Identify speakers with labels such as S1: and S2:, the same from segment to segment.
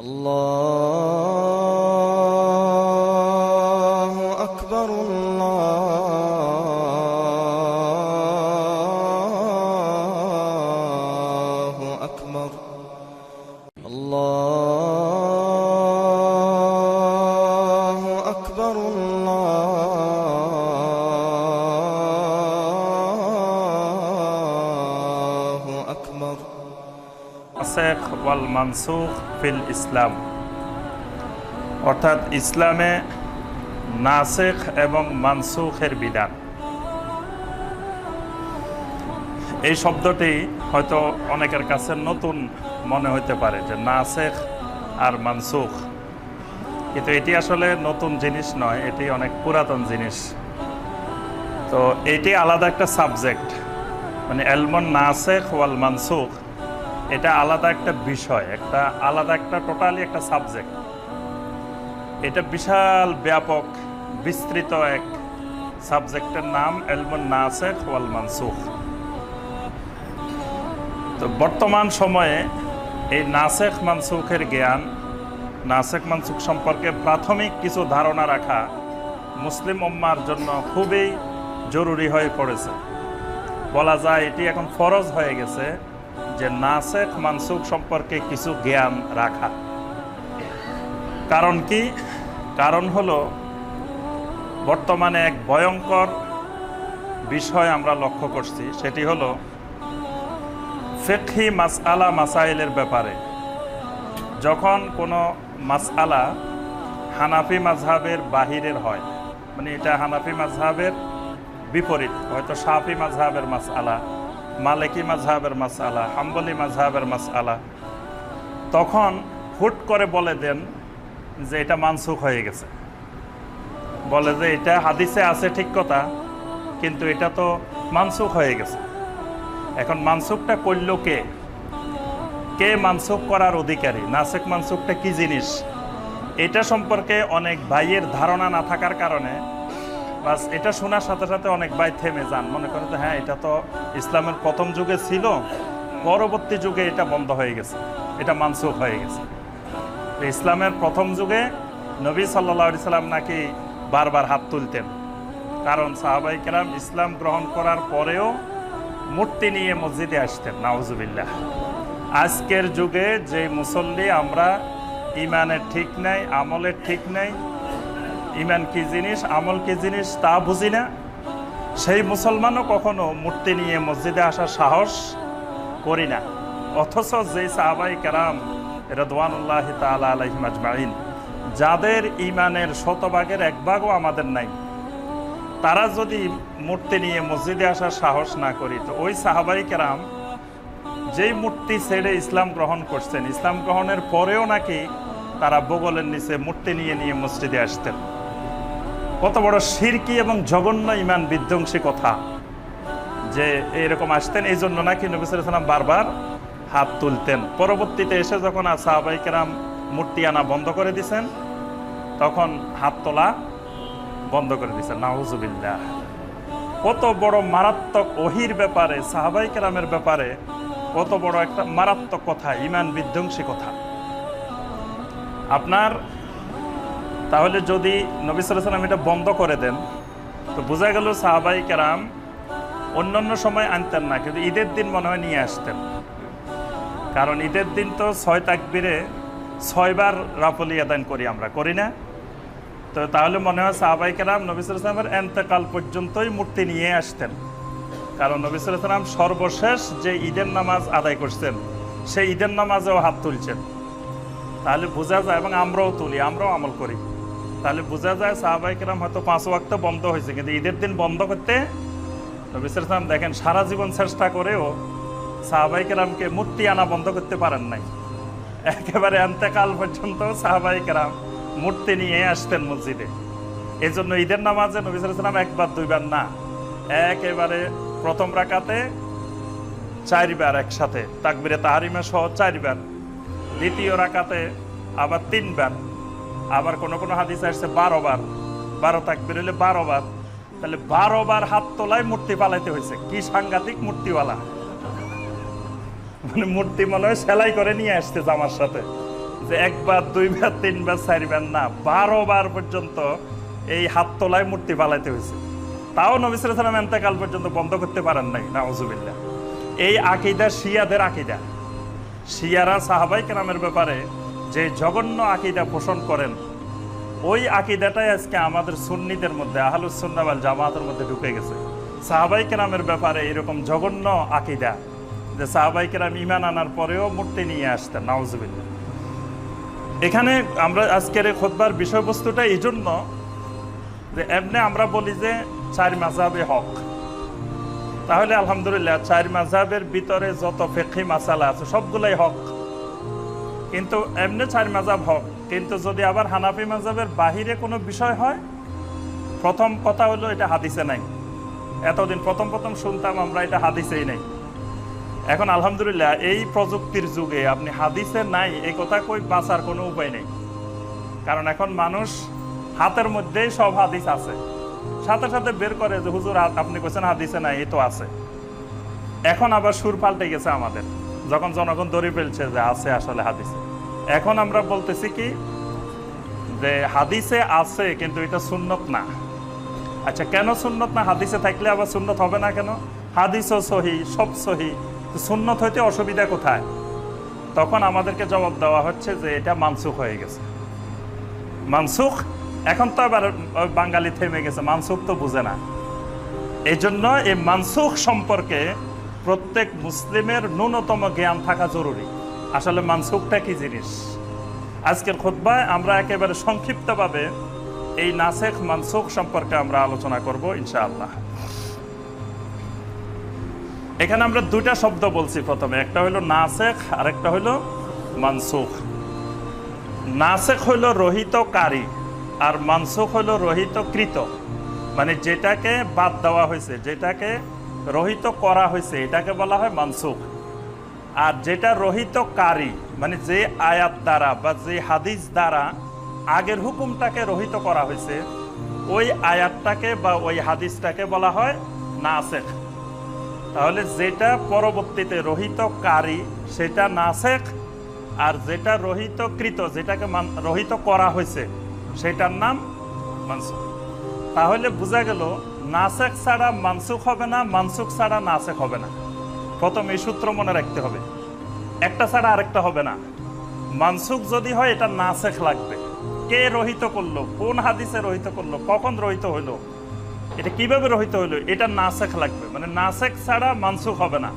S1: الله
S2: নাসেখ ওয়াল Mansukh feel ইসলাম অর্থাৎ ইসলামে নাসেখ এবং মানসুখের বিধান। এই শব্দটি হয়তো অনেকের কাছে নতুন মনে হতে পারে যে নাসেখ আর মানসুখ। কিন্তু এটি আসলে নতুন জিনিস নয়, এটি অনেক পুরাতন জিনিস। তো এটি আলাদা একটা সাবজেক্ট মানে এলমন নাসেখ ওয়াল মানসুখ এটা আলাদা একটা বিষয়, একটা আলাদা একটা টোটালি একটা সাবজেক্ট এটা বিশাল, ব্যাপক, বিস্তৃত এক সাবজেক্টের নাম এলমন নাসেখ ওয়াল মানসুখ। তো বর্তমান সময়ে এই নাসেখ মানসুখের জ্ঞান, নাসেখ মানসুখ সম্পর্কে প্রাথমিক কিছু ধারণা রাখা মুসলিম উম্মার জন্য খুবই জরুরি হয়ে পড়েছে। বলা যায় এটি এখন ফরজ হয়ে গেছে। যে নাসেখ মানসুখ সম্পর্কে কিছু জ্ঞান রাখা। কারণ কি? কারণ হলো, বর্তমানে এক ভয়ঙ্কর বিষয় আমরা লক্ষ্য করছি, সেটি হলো ফেকহি মাসআলা মাসাইলের ব্যাপারে। যখন কোনো মাসআলা হানাফি মাঝহাবের বাহিরের হয় মানে এটা হানাফি মাঝহাবের বিপরীত, হয়তো সাফি মাঝহাবের মাসআলা মালিকি মাঝহাবের মাসআলা হাম্বলি মাঝহাবের মাসআলা তখন হুট করে বলে দেন যে এটা মানসুখ হয়ে গেছে। বলে যে এটা হাদিসে আছে ঠিক কথা, কিন্তু এটা তো মানসুখ হয়ে গেছে। এখন মানসুখটা করল কে? কে মানসুখ করার অধিকারী? নাসেক মানসুখটা কি জিনিস? এটা সম্পর্কে অনেক ভাইয়ের ধারণা না থাকার কারণে বাস, এটা শোনার সাথে সাথে অনেক ভাই থেমে যান। মনে করেন যে হ্যাঁ এটা তো ইসলামের প্রথম যুগে ছিল, পরবর্তী যুগে এটা বন্ধ হয়ে গেছে, এটা মানসুখ হয়ে গেছে। ইসলামের প্রথম যুগে নবী সাল্লা সাল্লাম নাকি বারবার হাত তুলতেন। কারণ সাহাবাই কেরাম ইসলাম গ্রহণ করার পরেও মূর্তি নিয়ে মসজিদে আসতেন নাওজুবিল্লাহ আজকের যুগে যে মুসল্লি, আমরা ইমানের ঠিক নেই, আমলের ঠিক নেই ইমান কি জিনিস, আমল কি জিনিস তা বুঝি না। সেই মুসলমানও কখনো মূর্তি নিয়ে মসজিদে আসার সাহস করি না। অথচ যে সাহাবাই কেরাম রদওয়ানুল্লাহ তালা আলহিম যাদের ইমানের শতভাগের এক ভাগও আমাদের নাই। তারা যদি মূর্তি নিয়ে মসজিদে আসার সাহস না করি, তো ওই সাহাবাই কেরাম যেই মূর্তি ছেড়ে ইসলাম গ্রহণ করছেন, ইসলাম গ্রহণের পরেও নাকি তারা বগলের নিচে মূর্তি নিয়ে নিয়ে মসজিদে আসতেন। কত বড় সিরকি এবং জঘন্য ইমান বিধ্বংসী কথা যে এরকম আসতেন এই জন্য নাকি নবিসাম বারবার হাত তুলতেন। পরবর্তীতে এসে যখন সাহাবাই কেরাম মূর্তি আনা বন্ধ করে দিছেন, তখন হাত তোলা বন্ধ করে দিছেন। নাহুজুবিল্লাহ কত বড় মারাত্মক ওহির ব্যাপারে, সাহাবাই কেরামের ব্যাপারে কত বড় একটা মারাত্মক কথা, ইমান বিধ্বংসী কথা। আপনার, তাহলে যদি নবী সাল্লাম এটা বন্ধ করে দেন, তো বোঝা গেল সাহাবাই কেরাম অন্যান্য সময় আনতেন না, কিন্তু ঈদের দিন মনে হয় নিয়ে আসতেন। কারণ ঈদের দিন তো ছয় তাকবিরে ছয়বার রাফলি আদান করি আমরা, করি না? তো তাহলে মনে হয় সাহাবাই কেরাম নবী সাল্লামের এন্তেকাল পর্যন্তই মূর্তি নিয়ে আসতেন। কারণ নবী সাল্লাম সর্বশেষ যে ঈদের নামাজ আদায় করছেন, সেই ঈদের নামাজেও হাত তুলছেন। তাহলে বোঝা যায়, এবং আমরাও তুলি, আমরাও আমল করি। তাহলে বোঝা যায় সাহাবাই কেরাম হয়তো পাঁচ ওয়াক্ত বন্ধ হয়েছে, কিন্তু ঈদের দিন বন্ধ করতে সাল্লাম দেখেন, সারা জীবন চেষ্টা করেও সাহাবাই কেরামকে মূর্তি আনা বন্ধ করতে পারেন নাই। একেবারে আন্তেকাল পর্যন্ত সাহাবাই কেরাম মূর্তি নিয়ে আসতেন মসজিদে। এই জন্য ঈদের নামাজে নবী সাল্লাম একবার, দুইবার না, একেবারে প্রথম রাকাতে চারবার একসাথে, তাকবিরে তাহারিমা সহ চারবার দ্বিতীয় রাকাতে আবার তিনবার, আবার কোনো কোনো হাদিস আসছে বারো বার বারো তাকবির বারো বার তাহলে বারো বার হাত তোলায় মূর্তি পালাইতে হয়েছে। কি সাংঘাতিক মূর্তিওয়ালা। মানে মূর্তি মনে হয় সেলাই করে নিয়ে আসছে জামার সাথে। যে একবার, দুইবার, তিনবার, চারবার না বারো বার পর্যন্ত এই হাত তোলায় মূর্তি পালাইতে হয়েছে। তাও নবিসুল সালাম এন্তেকাল পর্যন্ত বন্ধ করতে পারেন নাই, নাউজুবিল্লাহ। এই আকিদা শিয়াদের আকিদা। শিয়ারা সাহাবাই কেরামের ব্যাপারে যে জঘন্য আকিদা পোষণ করেন, ওই আকিদাটাই আজকে আমাদের সুন্নিদের মধ্যে, আহলুস সুন্নাওয়াল জামাতের মধ্যে ঢুকে গেছে। সাহাবাই কেরামের ব্যাপারে এরকম জঘন্য আকিদা যে সাহাবাই কেরাম ইমান আনার পরেও মূর্তি নিয়ে আসতেন, নাউজুবিল্লাহ। এখানে আমরা আজকের এই খোদবার বিষয়বস্তুটা এই জন্য যে এমনি আমরা বলি যে চার মাঝাবে হক। তাহলে আলহামদুলিল্লাহ চার মাঝাবের ভিতরে যত ফেকি মাসালা আছে, সবগুলাই হক। কিন্তু এমনি চার মাঝাব হক। কিন্তু যদি আবার হানাফি মাঝাবের বাহিরে কোনো বিষয় হয়, প্রথম কথা হলো এটা হাদিসে নাই। এতদিন প্রথম প্রথম শুনতাম আমরা এটা হাদিসেই নাই। এখন আলহামদুলিল্লাহ এই প্রযুক্তির যুগে আপনি হাদিসে নাই এই কথা কই বাঁচার কোনো উপায় নেই। কারণ এখন মানুষ হাতের মধ্যেই সব হাদিস আছে। সাথে সাথে বের করে যে, হুজুর আপনি কোছেন হাদিসে না এই তো আছে। এখন আবার সুর পাল্টে গেছে আমাদের, যখন জনগণ দড়ি ফেলছে যে, আছে আসলে হাদিসে। এখন আমরা বলতেছি কি, যে, হাদিসে আছে, কিন্তু এটা সুন্নত না। আচ্ছা কেন সুন্নত না? হাদিসে থাকলে আবার সুন্নত হবে না কেন? হাদিসও সহি, সব সহি। সুন্নত হইতে অসুবিধা কোথায়? তখন আমাদেরকে জবাব দেওয়া হচ্ছে যে, এটা মানসুখ হয়ে গেছে। মানসুখ এখন তো আবার বাঙালি থেমে গেছে, মানসুখ তো বুঝে না। এই জন্য এই মানসুখ সম্পর্কে প্রত্যেক মুসলিমের ন্যূনতম জ্ঞান থাকা জরুরি। আসলে মানসুখটা কি জিনিস? আজকের খোদ্বায় আমরা একেবারে সংক্ষিপ্তভাবে এই নাসেখ মানসুখ সম্পর্কে আমরা আলোচনা করব, ইনশাআল্লাহ। এখানে আমরা দুইটা শব্দ বলছি প্রথমে, একটা হলো নাসেখ আর একটা হলো মানসুখ। নাসেখ হইল রহিতকারী। আর মানসুখ হইল রহিতকৃত। মানে যেটাকে বাদ দেওয়া হয়েছে, যেটাকে রহিত করা হয়েছে, এটাকে বলা হয় মানসুখ। আর যেটা রহিত রহিতকারী মানে যে আয়াত দ্বারা বা যে হাদিস দ্বারা আগের হুকুমটাকে রহিত করা হয়েছে, ওই আয়াতটাকে বা ওই হাদিসটাকে বলা হয় নাসেখ। তাহলে যেটা পরবর্তীতে রহিত রহিতকারী, সেটা নাসেখ, আর যেটা রহিতকৃত, যেটাকে রহিত করা হয়েছে সেটার নাম মানসুখ। তাহলে বোঝা গেল নাসেক ছাড়া মানসুখ হবে না, মানসুখ ছাড়া নাসেক হবে না। প্রথম এই সূত্র মনে রাখতে হবে। একটা ছাড়া আরেকটা হবে না। মানসুখ যদি হয়, এটা নাসেখ লাগবে। কে রহিত করল? কোন হাদিসে রহিত করল? কখন রহিত হইল? এটা কীভাবে রহিত হইল? এটা নাসেখ লাগবে। মানে নাসেক ছাড়া মানসুখ হবে না।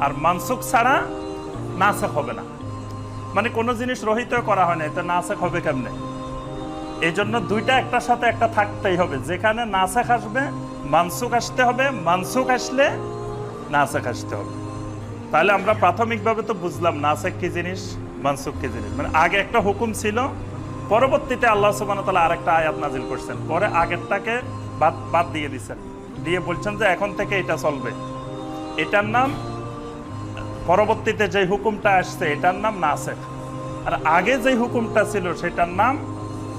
S2: আর মানসুখ ছাড়া নাসেখ হবে না। মানে কোনো জিনিস রহিত করা হয় না এটা নাসেখ হবে কেমনে? এই জন্য দুইটা একটার সাথে একটা থাকতেই হবে। যেখানে নাসেখ আসবে মানসুক আসতে হবে, মানসুখ আসলে নাসেখ আসতে হবে। তাহলে আমরা প্রাথমিকভাবে তো বুঝলাম নাসেখ কি জিনিস মানসুক কি জিনিস। মানে আগে একটা হুকুম ছিল, পরবর্তীতে আল্লাহ সুবান তালা আরেকটা আয়াত নাজিল করছেন। পরে আগেরটাকে বাদ বাদ দিয়ে দিচ্ছেন দিয়ে বলছেন যে এখন থেকে এটা চলবে। এটার নাম, পরবর্তীতে যে হুকুমটা আসছে, এটার নাম নাসেখ। আর আগে যে হুকুমটা ছিল, সেটার নাম